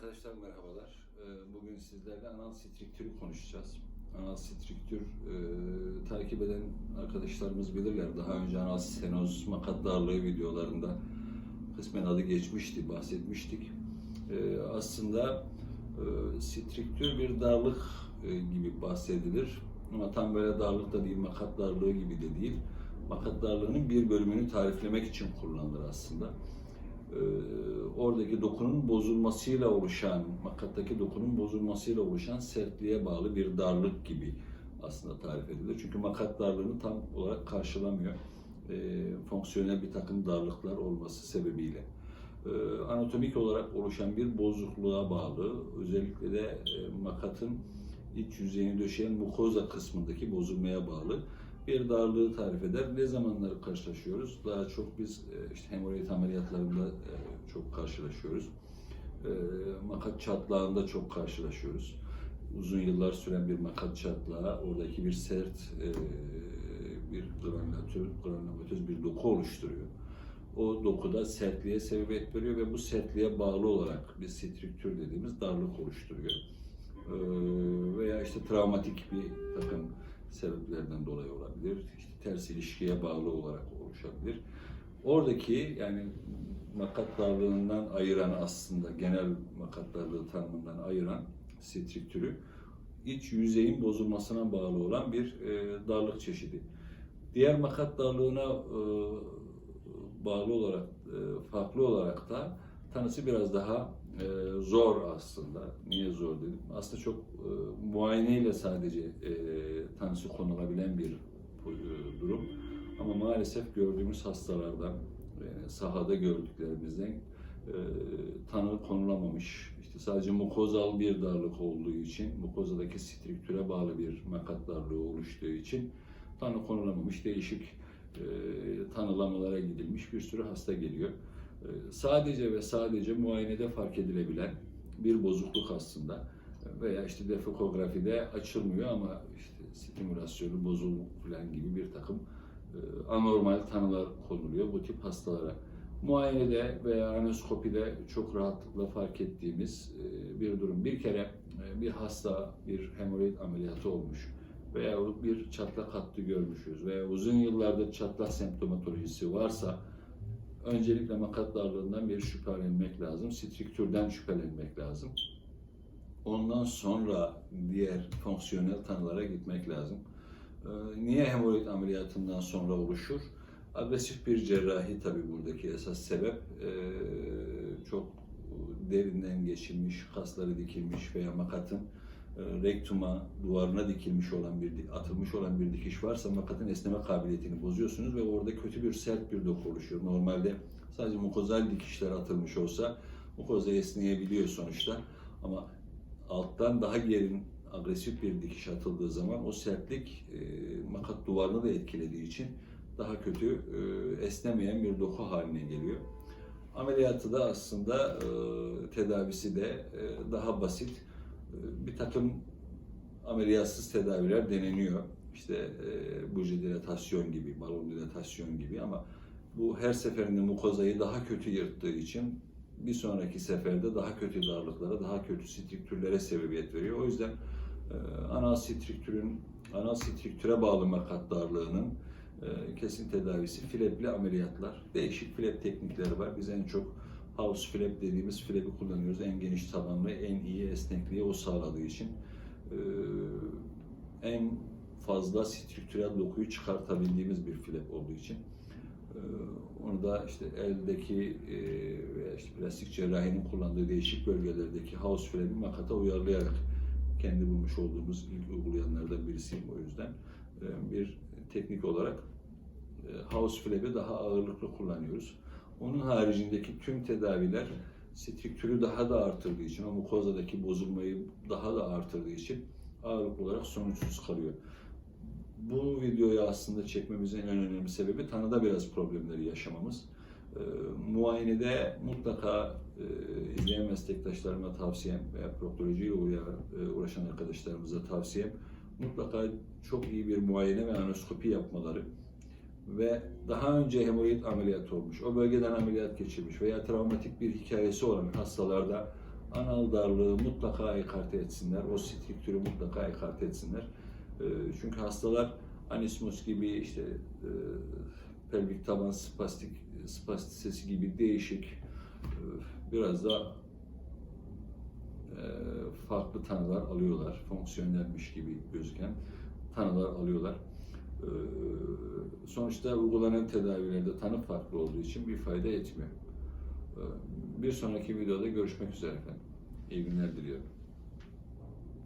Arkadaşlar merhabalar. Ee, Bugün sizlerle anal strüktürü konuşacağız. Anal strüktür e, takip eden arkadaşlarımız bilirler. Daha önce anal stenoz makat darlığı videolarında kısmen adı geçmişti, bahsetmiştik. Ee, aslında e, strüktür bir darlık e, gibi bahsedilir. Ama tam böyle darlık da değil, makat darlığı gibi de değil. Makat darlığının bir bölümünü tariflemek için kullanılır aslında e, oradaki dokunun bozulmasıyla oluşan, makattaki dokunun bozulmasıyla oluşan sertliğe bağlı bir darlık gibi aslında tarif edilir. Çünkü makat darlığını tam olarak karşılamıyor. E, fonksiyonel bir takım darlıklar olması sebebiyle. E, anatomik olarak oluşan bir bozukluğa bağlı, özellikle de e, makatın iç yüzeyini döşeyen mukoza kısmındaki bozulmaya bağlı bir darlığı tarif eder. Ne zamanları karşılaşıyoruz? Daha çok biz e, işte hemoroid ameliyatlarında e, çok karşılaşıyoruz. E, Makat çatlağında çok karşılaşıyoruz. Uzun yıllar süren bir makat çatlağı oradaki bir sert bir granülatör, granülomatöz bir doku oluşturuyor. O dokuda sertliğe sebebiyet veriyor ve bu sertliğe bağlı olarak bir strüktür dediğimiz darlık oluşturuyor. Veya işte travmatik bir takım sebeplerden dolayı olabilir. İşte ters ilişkiye bağlı olarak oluşabilir. Oradaki yani makat darlığından ayıran aslında genel makat darlığı tanımından ayıran strüktürü iç yüzeyin bozulmasına bağlı olan bir e, darlık çeşidi. Diğer makat darlığına e, bağlı olarak, e, farklı olarak da tanısı biraz daha e, zor aslında. Niye zor dedim? Aslında çok e, muayeneyle sadece e, tanısı konulabilen bir e, durum. Ama maalesef gördüğümüz hastalardan, e, sahada gördüklerimizden e, tanı konulamamış. İşte sadece mukozal bir darlık olduğu için, mukozadaki strüktüre bağlı bir makat darlığı oluştuğu için tanı konulamamış değişik e, tanılamalara gidilmiş bir sürü hasta geliyor. E, sadece ve sadece muayenede fark edilebilen bir bozukluk aslında veya işte defekografide açılmıyor ama işte stimülasyonu bozuluk falan gibi bir takım e, anormal tanılar konuluyor bu tip hastalara. Muayenede veya anoskopide çok rahatlıkla fark ettiğimiz e, bir durum. Bir kere e, bir hasta bir hemoroid ameliyatı olmuş veya bir çatlak hattı görmüşüz veya uzun yıllardır çatlak semptomatolojisi varsa öncelikle makat darlığından bir şüphelenmek lazım. Strüktürden şüphelenmek lazım. Ondan sonra diğer fonksiyonel tanılara gitmek lazım. Ee, Niye hemoroid ameliyatından sonra oluşur? Agresif bir cerrahi tabii buradaki esas sebep. Ee, Çok derinden geçilmiş, kasları dikilmiş veya makatın rektuma, duvarına dikilmiş olan bir, atılmış olan bir dikiş varsa makatın esneme kabiliyetini bozuyorsunuz ve orada kötü bir sert bir doku oluşuyor. Normalde sadece mukozal dikişler atılmış olsa mukoza esneyebiliyor sonuçta ama alttan daha gerin agresif bir dikiş atıldığı zaman o sertlik e, makat duvarını da etkilediği için daha kötü e, esnemeyen bir doku haline geliyor. Ameliyatı da aslında e, tedavisi de e, daha basit. E, bir takım ameliyatsız tedaviler deneniyor. İşte e, buji dilatasyon gibi, balon dilatasyon gibi ama bu her seferinde mukozayı daha kötü yırttığı için bir sonraki seferde daha kötü darlıklara, daha kötü strüktürlere sebebiyet veriyor. O yüzden e, anal strüktürün, anal strüktüre bağlı makat darlığının e, kesin tedavisi flepli ameliyatlar. Değişik flap teknikleri var. Biz en çok house flap dediğimiz flapi kullanıyoruz. En geniş tabanlı, en iyi esnekliği o sağladığı için. E, en fazla strüktürel dokuyu çıkartabildiğimiz bir flap olduğu için. Ee, Onu da işte eldeki e, veya işte plastik cerrahinin kullandığı değişik bölgelerdeki house flap'i makata uyarlayarak kendi bulmuş olduğumuz ilk uygulayanlardan birisiyim o yüzden. Ee, Bir teknik olarak e, house flap'i daha ağırlıklı kullanıyoruz. Onun haricindeki tüm tedaviler strüktürü daha da artırdığı için, o mukozadaki bozulmayı daha da artırdığı için ağırlık olarak sonuçsuz kalıyor bu videoyu aslında çekmemizin en önemli sebebi tanıda biraz problemleri yaşamamız. E, muayenede mutlaka e, izleyen meslektaşlarıma tavsiyem veya proktolojiyle e, uğraşan arkadaşlarımıza tavsiyem mutlaka çok iyi bir muayene ve anoskopi yapmaları ve daha önce hemoroid ameliyat olmuş, o bölgeden ameliyat geçirmiş veya travmatik bir hikayesi olan hastalarda anal darlığı mutlaka ekarte etsinler. O striktürü mutlaka ekarte etsinler. E, çünkü hastalar anismus gibi işte e, pelvik taban spastik spastisesi gibi değişik e, biraz da e, farklı tanılar alıyorlar. Fonksiyonelmiş gibi gözüken tanılar alıyorlar. E, sonuçta uygulanan tedavilerde tanı farklı olduğu için bir fayda etmiyor. E, bir sonraki videoda görüşmek üzere efendim. İyi günler diliyorum.